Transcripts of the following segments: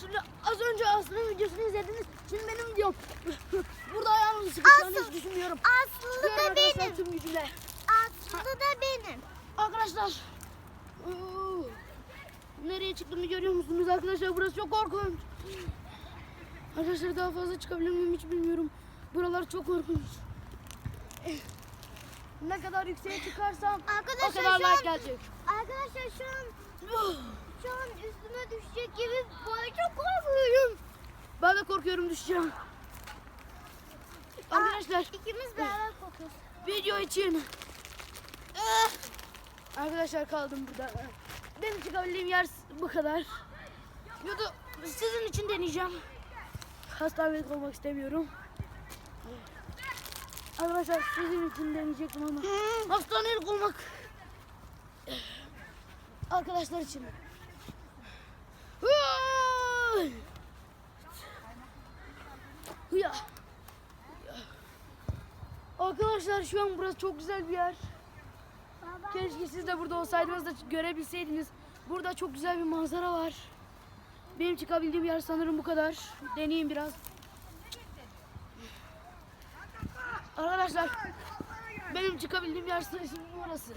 Şimdi az önce Aslı'nın videosunu izlediniz. Şimdi benim videom. Burada ayağımızı sıkışacağını hiç düşünmüyorum. Aslı da benim. tüm gücümle. Aslı da benim. Arkadaşlar. Nereye çıktığımı görüyor musunuz arkadaşlar? Burası çok korkunç. Arkadaşlar daha fazla çıkabilir miyim hiç bilmiyorum. Buralar çok korkunç. Ne kadar yükseğe çıkarsam o Arkadaşlar kadar şu an, like gelecek. arkadaşlar şu an şu an üstüme düşecek gibi bana çok korkuyorum. Ben de korkuyorum düşeceğim. Arkadaşlar İkimiz beraber korkuyoruz. video için arkadaşlar kaldım burada. Benim çıkabildiğim yer bu kadar. Yudu sizin için deneyeceğim. Hastanelik olmak istemiyorum. Arkadaşlar sizin için deneyecektim ama hastanelik olmak arkadaşlar için. Hıy! Hıya. Arkadaşlar şu an burası çok güzel bir yer. Baba. Keşke siz de burada olsaydınız da görebilseydiniz. Burada çok güzel bir manzara var. Benim çıkabildiğim yer sanırım bu kadar. Deneyeyim biraz. Arkadaşlar benim çıkabildiğim yer sanırım burası.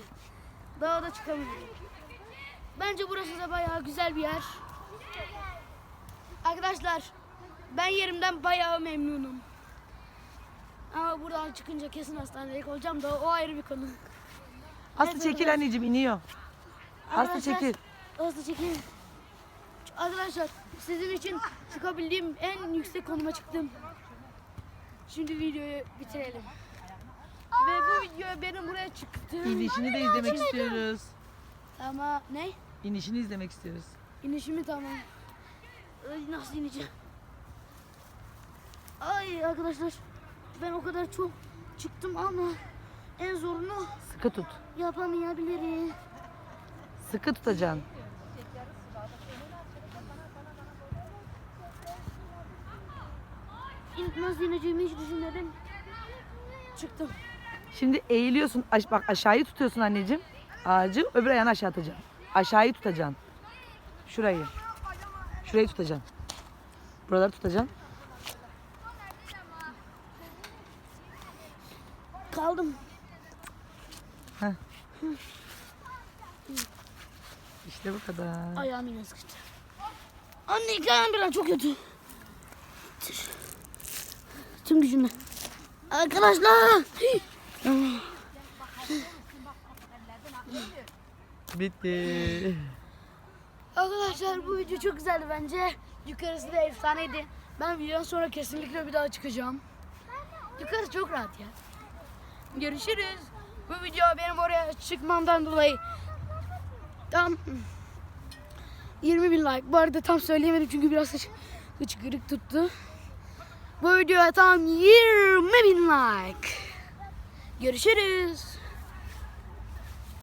Daha da çıkamıyorum. Bence burası da bayağı güzel bir yer. Arkadaşlar ben yerimden bayağı memnunum. Ama buradan çıkınca kesin hastanelik olacağım da o ayrı bir konu. Aslı çekil anneciğim iniyor. Aslı Arkadaşlar, çekil. Aslı çekil. Arkadaşlar sizin için çıkabildiğim en yüksek konuma çıktım. Şimdi videoyu bitirelim. Ve bu video benim buraya çıktım. İnişini de izlemek istiyoruz. Ama ne? İnişini izlemek istiyoruz. İnişimi tamam. Ay, nasıl ineceğim? Ay arkadaşlar ben o kadar çok çıktım ama en zorunu Sıkı tut. yapamayabilirim. Sıkı tutacaksın. Nasıl ineceğimi hiç düşünmedim. Çıktım. Şimdi eğiliyorsun. Aş- bak aşağıyı tutuyorsun anneciğim. Ağacı öbür ayağını aşağı atacaksın. Aşağıyı tutacaksın. Şurayı. Şurayı tutacaksın. Buraları tutacaksın. Kaldım. İşte bu kadar. Ayağım yine sıkıştı. Anne iki ayağım birden çok kötü. Tüm gücümle. Arkadaşlar. Bitti. Arkadaşlar bu video çok güzeldi bence. Yukarısı da efsaneydi. Ben videodan sonra kesinlikle bir daha çıkacağım. Yukarısı çok rahat ya. Görüşürüz. Bu video benim oraya çıkmamdan dolayı tam 20 bin like. Bu arada tam söyleyemedim çünkü biraz hıç, hıçkırık tuttu. Bu videoya tam 20 bin like. Görüşürüz.